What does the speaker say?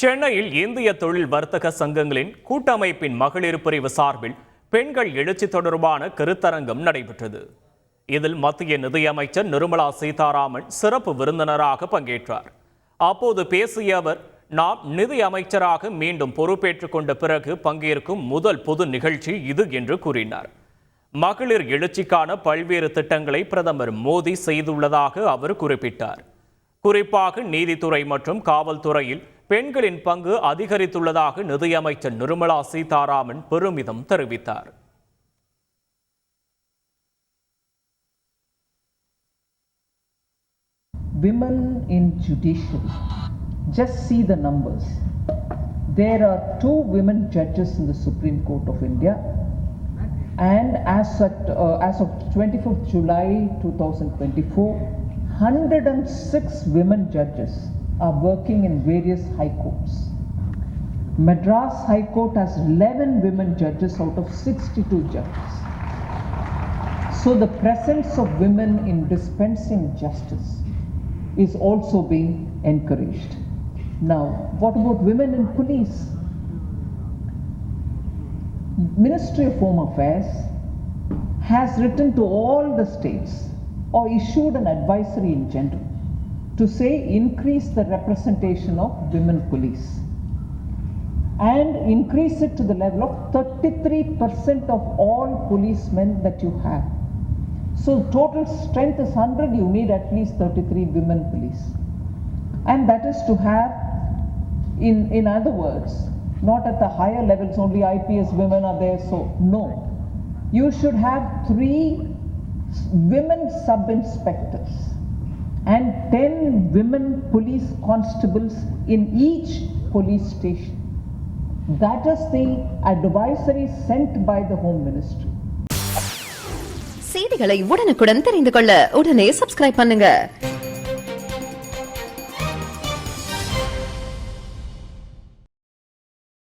சென்னையில் இந்திய தொழில் வர்த்தக சங்கங்களின் கூட்டமைப்பின் மகளிர் பிரிவு சார்பில் பெண்கள் எழுச்சி தொடர்பான கருத்தரங்கம் நடைபெற்றது. இதில் மத்திய நிதியமைச்சர் நிர்மலா சீதாராமன் சிறப்பு விருந்தினராக பங்கேற்றார். அப்போது பேசிய அவர் நாம் நிதி அமைச்சராக மீண்டும் பொறுப்பேற்றுக் கொண்ட பிறகு பங்கேற்கும் முதல் பொது நிகழ்ச்சி இது என்று கூறினார். மகளிர் எழுச்சிக்கான பல்வேறு திட்டங்களை பிரதமர் மோடி செய்துள்ளதாக அவர் குறிப்பிட்டார். குறிப்பாக நீதித்துறை மற்றும் காவல்துறையில் பெண்களின் பங்கு அதிகரித்துள்ளதாக நிதியமைச்சர் நிர்மலா சீதாராமன் பெருமிதம் தெரிவித்தார் women in judiciary. Just see the numbers. There are two women judges in the Supreme Court of India, and as, at, uh, as of 24th July 2024, 106 women judges are working in various high courts. Madras High Court has 11 women judges out of 62 judges. So the presence of women in dispensing justice is also being encouraged. Now, what about women in police? Ministry of Home Affairs has written to all the states or issued an advisory in general to say increase the representation of women police and increase it to the level of 33% of all policemen that you have. So total strength is 100, you need at least 33 women police. And that is to have, in, in other words, not at the higher levels, only IPS women are there, so no. You should have three women sub inspectors and 10 women police constables in each police station. That is the advisory sent by the Home Ministry. செய்திகளை உடனுக்குடன் தெரிந்து கொள்ள உடனே subscribe பண்ணுங்க